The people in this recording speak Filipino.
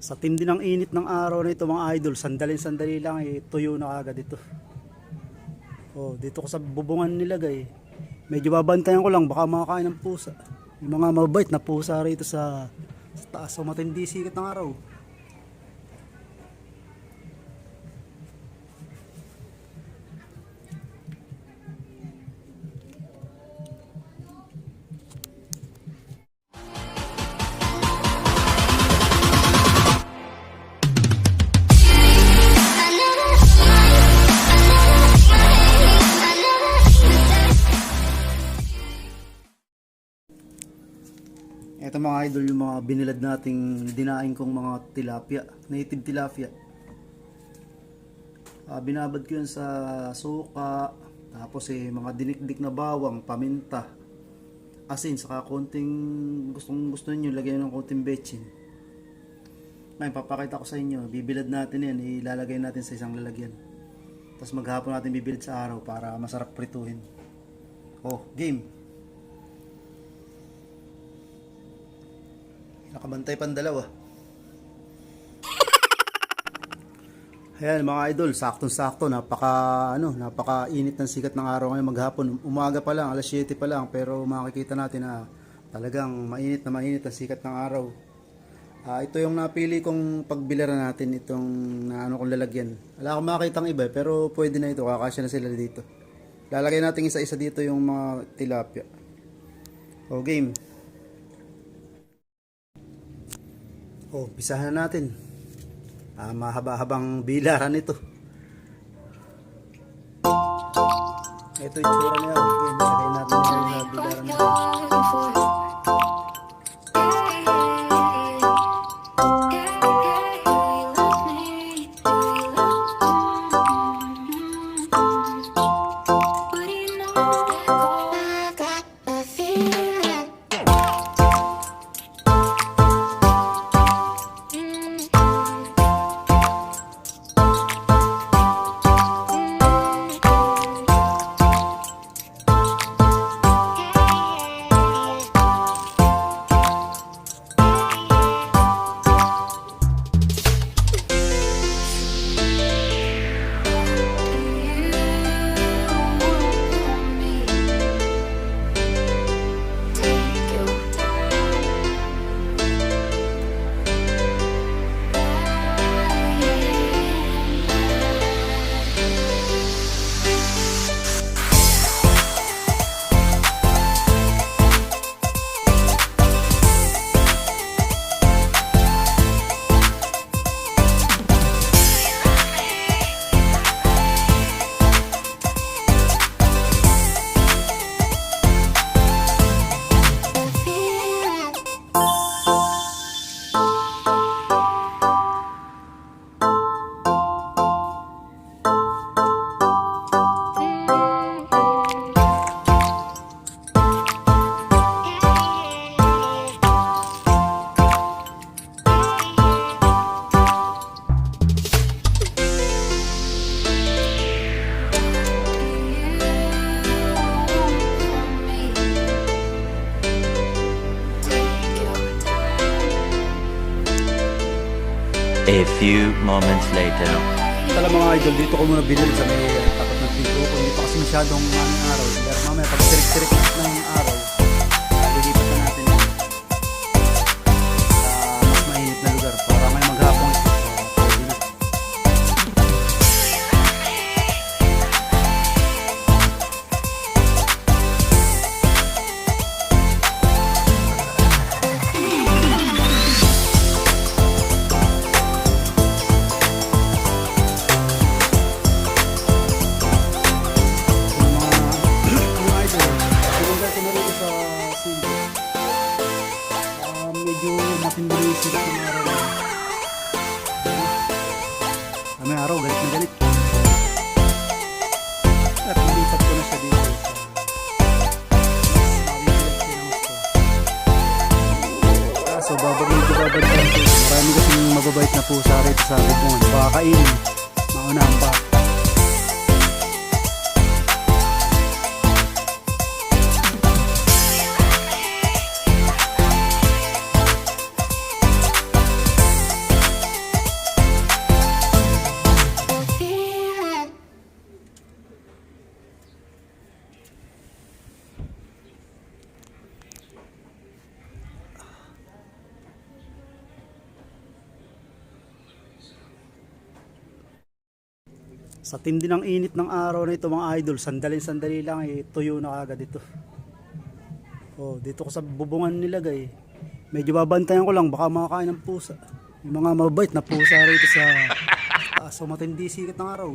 Sa tindi ng init ng araw na ito mga idol, sandalin-sandali lang eh, tuyo na agad ito. Oh, dito ko sa bubungan nilagay. Medyo babantayan ko lang, baka makakain ng pusa. Yung mga mabait na pusa rito sa, sa taas. So matindi sikat ng araw. Ito mga idol yung mga binilad nating dinaing kong mga tilapia, native tilapia. Ah, binabad ko yun sa suka, tapos eh mga dinikdik na bawang, paminta, asin, saka konting gustong gusto niyo lagyan ng konting betchin. Ngayon papakita ko sa inyo, bibilad natin yan, ilalagay natin sa isang lalagyan. Tapos maghapon natin bibilad sa araw para masarap prituhin. Oh, game! Nakabantay pang dalawa. Ayan mga idol, saktong-sakto, napaka ano, napaka-init ng sikat ng araw ngayon maghapon. Umaga pa lang, alas 7 pa lang, pero makikita natin na talagang mainit na mainit ang sikat ng araw. Ah, ito yung napili kong pagbilaran natin itong na ano kong lalagyan. Wala akong makitang iba, pero pwede na ito, kakasya na sila dito. Lalagay natin isa-isa dito yung mga tilapia. O game. Oh, pisahan na natin. Ah, mahaba-habang bilaran ito. Ito yung tsura niya. Okay, natin yung bilaran niya. A few moments later. Tala mga idol, dito ko muna binili sa may tapat ng pinto ko. Hindi pa kasi masyadong ano, araw. Pero mamaya pag tirik-tirik ng araw, pusa rito sa bubungan. Baka kainin. Maunahan pa. Sa tindi ng init ng araw na ito mga idol, sandali-sandali lang eh, tuyo na agad ito. Oh, dito ko sa bubungan nilagay. Medyo babantayan ko lang, baka makakain ng pusa. Yung mga mabait na pusa rito sa taas. So matindi sikat ng araw.